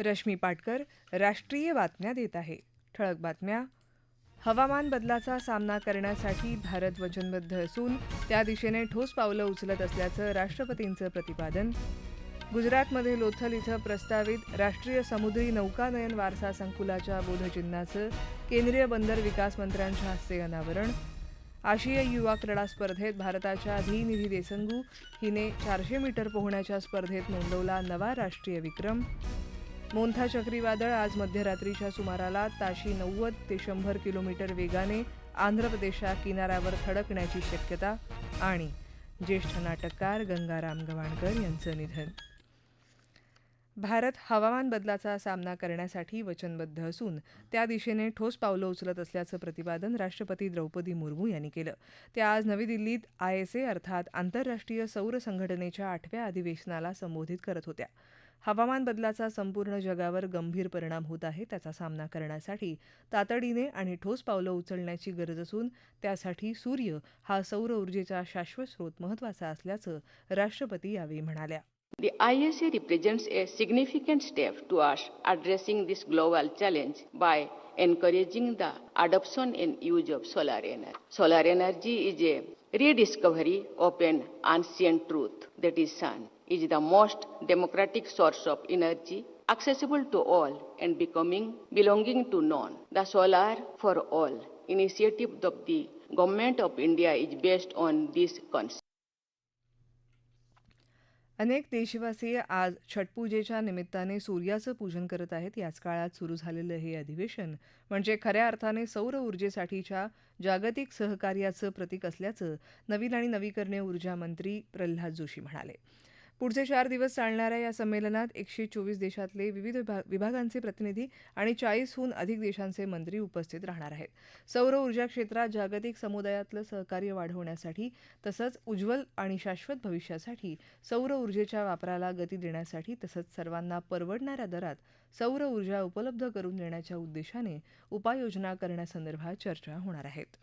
रश्मी पाटकर राष्ट्रीय बातम्या देत आहे. ठळक बातम्या. हवामान बदलाचा सामना करण्यासाठी भारत वचनबद्ध असून त्या दिशेने ठोस पावलं उचलत असल्याचं राष्ट्रपतींचं प्रतिपादन. गुजरातमध्ये लोथल इथं प्रस्तावित राष्ट्रीय समुद्री नौकानयन वारसा संकुलाच्या बोधचिन्हाचं केंद्रीय बंदर विकास मंत्र्यांच्या हस्ते अनावरण. आशियाई युवा क्रीडा स्पर्धेत भारताच्या धीनिधी देसंगू हिने चारशे मीटर पोहण्याच्या स्पर्धेत नोंदवला नवा राष्ट्रीय विक्रम. मोंथा चक्रीवादळ आज मध्यरात्रीच्या सुमाराला ताशी नव्वद ते शंभर किलोमीटर वेगाने आंध्र प्रदेशात किनाऱ्यावर थडकण्याची शक्यता आणि ज्येष्ठ नाटककार गंगाराम गवाणकर यांचं निधन. भारत हवामान बदलाचा सामना करण्यासाठी वचनबद्ध असून त्या दिशेने ठोस पावलं उचलत असल्याचं प्रतिपादन राष्ट्रपती द्रौपदी मुर्मू यांनी केलं. त्या आज नवी दिल्लीत आय एस ए अर्थात आंतरराष्ट्रीय सौर संघटनेच्या आठव्या अधिवेशनाला संबोधित करत होत्या. हवामान बदलाचा संपूर्ण जगावर गंभीर परिणाम होत आहे त्याचा सामना करण्यासाठी तातडीने आणि ठोस पावलं उचलण्याची गरज असून त्यासाठी सूर्य हा सौर ऊर्जेचा शाश्वत स्रोत महत्त्वाचा असल्याचं राष्ट्रपती यावेळी म्हणाल्या The ISA represents a significant step towards addressing this global challenge by encouraging the adoption and use of solar energy. Solar energy is a rediscovery of an ancient truth that is sun is the most democratic source of energy accessible to all and becoming belonging to none. The Solar for All initiative of the Government of India is based on this concept. अनेक देशवासीय आज छटपूजेच्या निमित्ताने सूर्याचं पूजन करत आहेत. याच काळात सुरू झालेलं हे अधिवेशन म्हणजे खऱ्या अर्थाने सौर ऊर्जेसाठीच्या जागतिक सहकार्याचं प्रतीक असल्याचं नवीन आणि नवीकरणीय ऊर्जा मंत्री प्रल्हाद जोशी म्हणाले. पुढचे चार दिवस चालणाऱ्या या संमेलनात एकशे चोवीस देशातले विविध विभा- विभागांचे प्रतिनिधी आणि चाळीसहून अधिक देशांचे मंत्री उपस्थित राहणार आहेत. सौर ऊर्जा क्षेत्रात जागतिक समुदायातलं सहकार्य वाढवण्यासाठी तसंच उज्ज्वल आणि शाश्वत भविष्यासाठी सौर ऊर्जेच्या वापराला गती देण्यासाठी तसंच सर्वांना परवडणाऱ्या दरात सौर ऊर्जा उपलब्ध करून देण्याच्या उद्देशाने उपाययोजना करण्यासंदर्भात चर्चा होणार आहेत.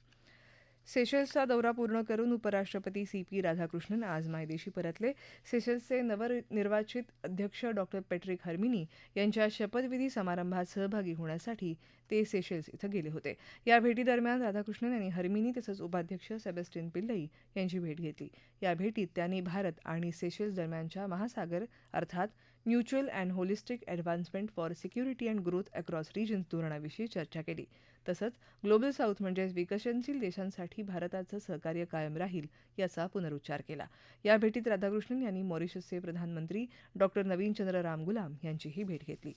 सेशल्सचा दौरा पूर्ण करून उपराष्ट्रपती सी पी राधाकृष्णन आज मायदेशी परतले. सेशल्सचे नवनिर्वाचित अध्यक्ष डॉक्टर पेट्रिक हर्मिनी यांच्या शपथविधी समारंभात सहभागी होण्यासाठी ते सेशल्स इथं गेले होते. या भेटीदरम्यान राधाकृष्णन यांनी हर्मिनी तसंच उपाध्यक्ष सेबेस्टिन पिल्लई यांची भेट घेतली. या भेटीत त्यांनी भारत आणि सेशल्स दरम्यानच्या महासागर अर्थात mutual and holistic advancement for security and growth across regions धोरणाविषयी चर्चा केली. तसंच ग्लोबल साऊथ म्हणजेच विकसनशील देशांसाठी भारताचं सहकार्य कायम राहील याचा पुनरुच्चार केला. या भेटीत राधाकृष्णन यांनी मॉरिशसचे प्रधानमंत्री डॉक्टर नवीनचंद्र रामगुलाम यांचीही भेट घेतली.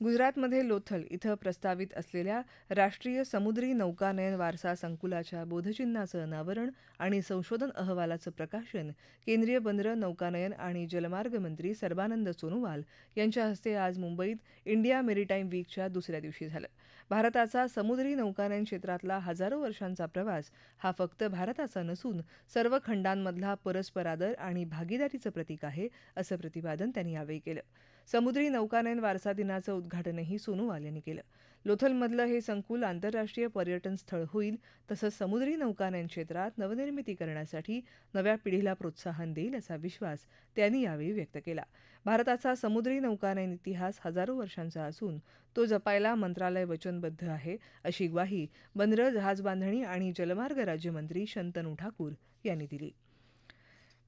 गुजरातमध्ये लोथल इथं प्रस्तावित असलेल्या राष्ट्रीय समुद्री नौकानयन वारसा संकुलाच्या बोधचिन्हाचं अनावरण आणि संशोधन अहवालाचं प्रकाशन केंद्रीय बंदरं नौकानयन आणि जलमार्ग मंत्री सर्बानंद सोनोवाल यांच्या हस्ते आज मुंबईत इंडिया मेरीटाईम वीकच्या दुसऱ्या दिवशी झालं. भारताचा समुद्री नौकानयन क्षेत्रातला हजारो वर्षांचा प्रवास हा फक्त भारताचा नसून सर्व खंडांमधला परस्परादर आणि भागीदारीचं प्रतीक आहे असं प्रतिपादन त्यांनी यावेळी केलं. समुद्री नौकानयन वारसा दिनाचं उद्घाटनही सोनोवाल यांनी केलं. लोथलमधलं हे संकुल आंतरराष्ट्रीय पर्यटन स्थळ होईल तसंच समुद्री नौकानयन क्षेत्रात नवनिर्मिती करण्यासाठी नव्या पिढीला प्रोत्साहन देईल असा विश्वास त्यांनी यावेळी व्यक्त केला. भारताचा समुद्री नौकानयन इतिहास हजारो वर्षांचा असून तो जपायला मंत्रालय वचनबद्ध आहे अशी ग्वाही बंदरं जहाजबांधणी आणि जलमार्ग राज्यमंत्री शंतनू ठाकूर यांनी दिली.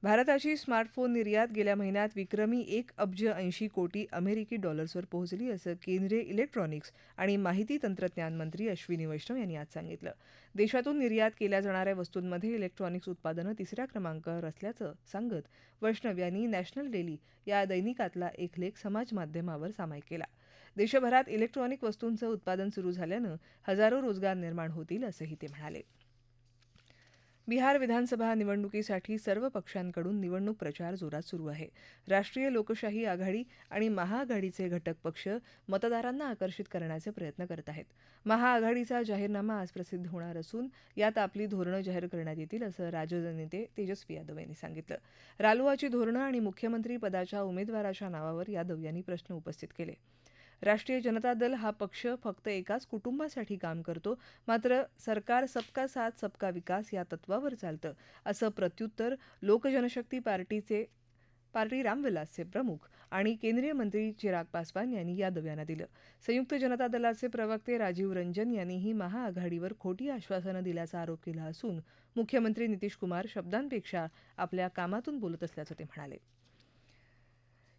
भारताची स्मार्टफोन निर्यात गेल्या महिन्यात विक्रमी एक अब्ज ऐंशी कोटी अमेरिकी डॉलर्सवर पोहोचली असं केंद्रीय इलेक्ट्रॉनिक्स आणि माहिती तंत्रज्ञान मंत्री अश्विनी वैष्णव यांनी आज सांगितलं. देशातून निर्यात केल्या जाणाऱ्या वस्तूंमध्ये इलेक्ट्रॉनिक्स उत्पादनं तिसऱ्या क्रमांकावर असल्याचं सांगत वैष्णव यांनी नॅशनल डेली या दैनिकातला एक लेख समाज माध्यमावर सामायिक केला. देशभरात इलेक्ट्रॉनिक वस्तूंचं उत्पादन सुरू झाल्यानं हजारो रोजगार निर्माण होतील असंही ते म्हणाले. बिहार विधानसभा निवडणुकीसाठी सर्व पक्षांकडून निवडणूक प्रचार जोरात सुरू आहे. राष्ट्रीय लोकशाही आघाडी आणि महाआघाडीचे घटक पक्ष मतदारांना आकर्षित करण्याचे प्रयत्न करत आहेत. महाआघाडीचा जाहीरनामा आज प्रसिद्ध होणार असून यात आपली धोरणं जाहीर करण्यात येतील असं राजद नेते तेजस्वी यादव यांनी सांगितलं. रालोआची धोरणं आणि मुख्यमंत्री पदाच्या उमेदवाराच्या नावावर यादव यांनी प्रश्न उपस्थित केले. राष्ट्रीय जनता दल हा पक्ष फक्त एकाच कुटुंबासाठी काम करतो मात्र सरकार सबका साथ सबका विकास या तत्वावर चालतं असं प्रत्युत्तर लोकजनशक्ती पार्टीचे पार्टी रामविलासचे प्रमुख आणि केंद्रीय मंत्री चिराग पासवान यांनी यादव यांना दिलं. संयुक्त जनता दलाचे प्रवक्ते राजीव रंजन यांनीही महाआघाडीवर खोटी आश्वासनं दिल्याचा आरोप केला असून मुख्यमंत्री नितीश कुमार शब्दांपेक्षा आपल्या कामातून बोलत असल्याचं ते म्हणाले.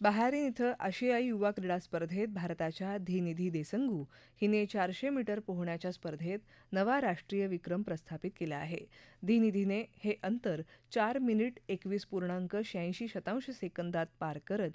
बहारीन इथं आशियाई युवा क्रीडा स्पर्धेत भारताच्या धीनिधी देसंगू हिने चारशे मीटर पोहण्याच्या स्पर्धेत नवा राष्ट्रीय विक्रम प्रस्थापित केला आहे. धीनिधीने हे अंतर चार मिनिट एकवीस पूर्णांक शहाऐंशी शतांश सेकंदात पार करत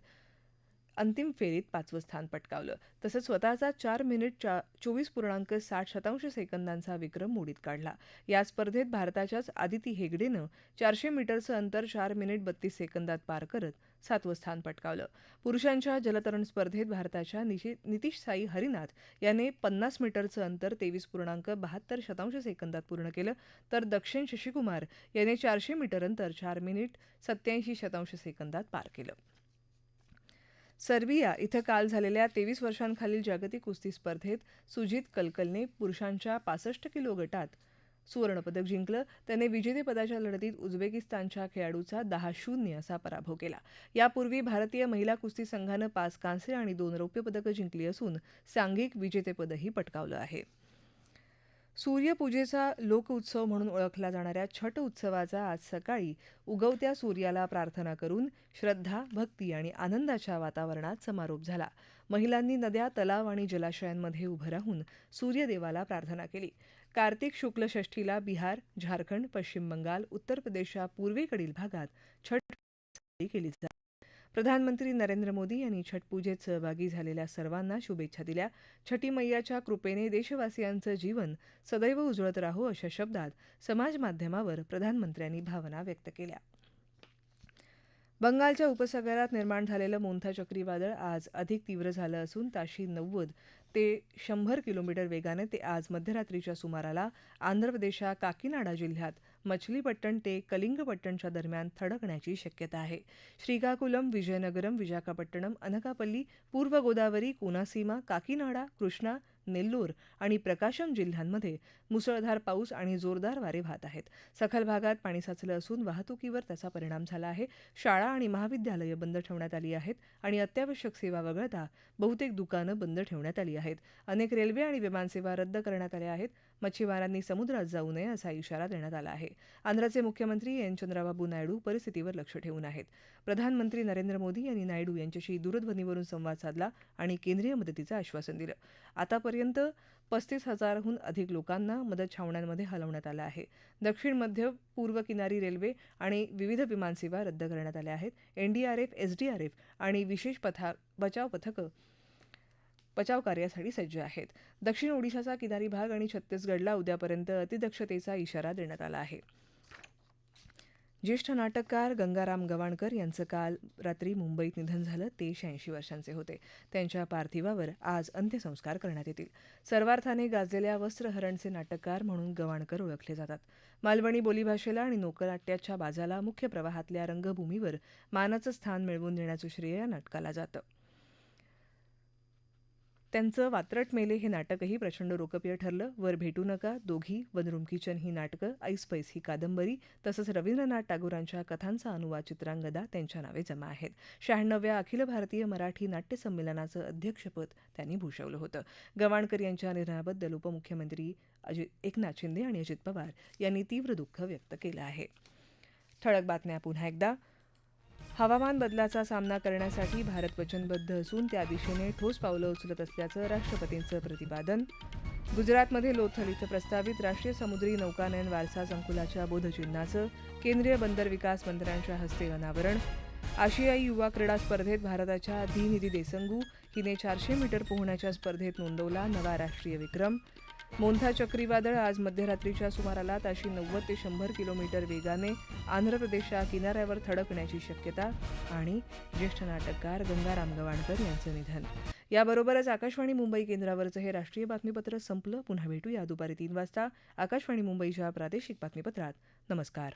अंतिम फेरीत पाचवं स्थान पटकावलं. तसंच स्वतःचा चार मिनिट चा चोवीस पूर्णांक साठ शतांश सेकंदांचा विक्रम मोडीत काढला. या स्पर्धेत भारताच्याच आदिती हेगडेनं चारशे मीटरचं अंतर चार मिनिट बत्तीस सेकंदात पार करत सातवं स्थान पटकावलं. पुरुषांच्या जलतरण स्पर्धेत भारताच्या निशि नितीश साई हरिनाथ याने पन्नास मीटरचं अंतर तेवीस पूर्णांक बहात्तर शतांश सेकंदात पूर्ण केलं. तर दक्षिण शशिकुमार याने चारशे मीटर अंतर चार मिनिट सत्याऐंशी शतांश सेकंदात पार केलं. सर्बिया इथं काल झालेल्या तेवीस वर्षांखालील जागतिक कुस्ती स्पर्धेत सुजित कलकलने पुरुषांच्या पासष्ट किलो गटात सुवर्णपदक जिंकलं. त्याने विजेतेपदाच्या लढतीत उझबेकिस्तानच्या खेळाडूचा दहा शून्य असा पराभव केला. यापूर्वी भारतीय महिला कुस्ती संघानं पाच कांस्य आणि दोन रौप्य पदकं जिंकली असून सांघिक विजेतेपदही पटकावलं आहे. सूर्यपूजेचा लोकउत्सव म्हणून ओळखला जाणाऱ्या छठ उत्सवाचा आज सकाळी उगवत्या सूर्याला प्रार्थना करून श्रद्धा भक्ती आणि आनंदाच्या वातावरणात समारोप झाला. महिलांनी नद्या तलाव आणि जलाशयांमध्ये उभं राहून सूर्यदेवाला प्रार्थना केली. कार्तिक शुक्ल षष्ठीला बिहार झारखंड पश्चिम बंगाल उत्तर प्रदेशच्या पूर्वेकडील भागात छठ केली जाते प्रधानमंत्री नरेंद्र मोदी यांनी छठ पूजेत सहभागी झालेल्या सर्वांना शुभेच्छा दिल्या. छठी मैयाच्या कृपेने देशवासियांचं जीवन सदैव उजळत राहो अशा शब्दात समाजमाध्यमावर प्रधानमंत्र्यांनी भावना व्यक्त केल्या. बंगालच्या उपसागरात निर्माण झालेलं मोंथा चक्रीवादळ आज अधिक तीव्र झालं असून ताशी नव्वद ते शंभर किलोमीटर वेगाने ते आज मध्यरात्रीच्या सुमाराला आंध्र प्रदेशा काकीनाडा जिल्ह्यात मछलीपट्टण ते कलिंगपट्टणच्या दरम्यान थडकण्याची शक्यता आहे. श्रीकाकुलम विजयनगरम विशाखापट्टणम अनकापल्ली पूर्व गोदावरी कोनासीमा काकीनाडा कृष्णा नेल्लोर आणि प्रकाशम जिल्ह्यांमध्ये मुसळधार पाऊस आणि जोरदार वारे वाहत आहेत. सखल भागात पाणी साचलं असून वाहतुकीवर त्याचा परिणाम झाला आहे. शाळा आणि महाविद्यालयं बंद ठेवण्यात आली आहेत आणि अत्यावश्यक सेवा वगळता बहुतेक दुकानं बंद ठेवण्यात आली आहेत. अनेक रेल्वे आणि विमानसेवा रद्द करण्यात आल्या आहेत. मच्छीमारांनी समुद्रात जाऊ नये असा इशारा देण्यात आला आहे. आंध्रचे मुख्यमंत्री एन. चंद्राबाबू नायडू परिस्थितीवर लक्ष ठेवून आहेत. प्रधानमंत्री नरेंद्र मोदी यांनी नायडू यांच्याशी दूरध्वनीवरून संवाद साधला आणि केंद्रीय मदतीचं आश्वासन दिलं. आतापर्यंत पस्तीस हजारहून अधिक लोकांना मदत छावण्यांमध्ये हलवण्यात आलं आहे. दक्षिण मध्य पूर्व किनारी रेल्वे आणि विविध विमानसेवा रद्द करण्यात आल्या आहेत. एनडीआरएफ एसडीआरएफ आणि विशेष पथा बचाव पथकं बचाव कार्यासाठी सज्ज आहेत. दक्षिण ओडिशाचा किनारी भाग आणि छत्तीसगडला उद्यापर्यंत अतिदक्षतेचा इशारा देण्यात आला आहे. ज्येष्ठ नाटककार गंगाराम गवाणकर यांचं काल रात्री मुंबईत निधन झालं. ते शहाऐंशी वर्षांचे होते. त्यांच्या पार्थिवावर आज अंत्यसंस्कार करण्यात येतील. सर्वार्थाने गाजलेल्या वस्त्रहरणचे नाटककार म्हणून गवाणकर ओळखले जातात. मालवणी बोलीभाषेला आणि लोकनाट्याच्या बाजाला मुख्य प्रवाहातल्या रंगभूमीवर मानाचं स्थान मिळवून देण्याचं श्रेय या नाटकाला जातं. त्यांचं वात्रट मेले हे नाटकही प्रचंड लोकप्रिय ठरलं. वर भेटू नका दोघी वनरूम किचन ही नाटकं ऐसपैस ही कादंबरी तसंच रवींद्रनाथ टागोरांच्या कथांचा अनुवाद चित्रांगदा त्यांच्या नावे जमा आहेत. शहाण्णव्या अखिल भारतीय मराठी नाट्य संमेलनाचं अध्यक्षपद त्यांनी भूषवलं होतं. गवाणकर यांच्या निधनाबद्दल उपमुख्यमंत्री अजित एकनाथ शिंदे आणि अजित पवार यांनी तीव्र दुःख व्यक्त केलं आहे. ठळक बातम्या पुन्हा एकदा. हवामान बदलाचा सामना करण्यासाठी भारत वचनबद्ध असून त्या दिशेने ठोस पावलं उचलत असल्याचं राष्ट्रपतींचं प्रतिपादन. गुजरातमध्ये लोथल इथं प्रस्तावित राष्ट्रीय समुद्री नौकानयन वारसा संकुलाच्या बोधचिन्हाचं केंद्रीय बंदर विकास मंत्र्यांच्या हस्ते अनावरण. आशियाई युवा क्रीडा स्पर्धेत भारताच्या धीनिधी देसंगू हिने चारशे मीटर पोहण्याच्या स्पर्धेत नोंदवला नवा राष्ट्रीय विक्रम. मोंथा चक्रीवादळ आज मध्यरात्रीच्या सुमाराला ताशी नव्वद ते शंभर किलोमीटर वेगाने आंध्र प्रदेशच्या किनाऱ्यावर थडकण्याची शक्यता आणि ज्येष्ठ नाटककार गंगाराम गवाणकर यांचं निधन. याबरोबरच आकाशवाणी मुंबई केंद्रावरचं हे राष्ट्रीय बातमीपत्र संपलं. पुन्हा भेटूया दुपारी तीन वाजता. आकाशवाणी मुंबईच्या प्रादेशिक बातमीपत्रात. नमस्कार.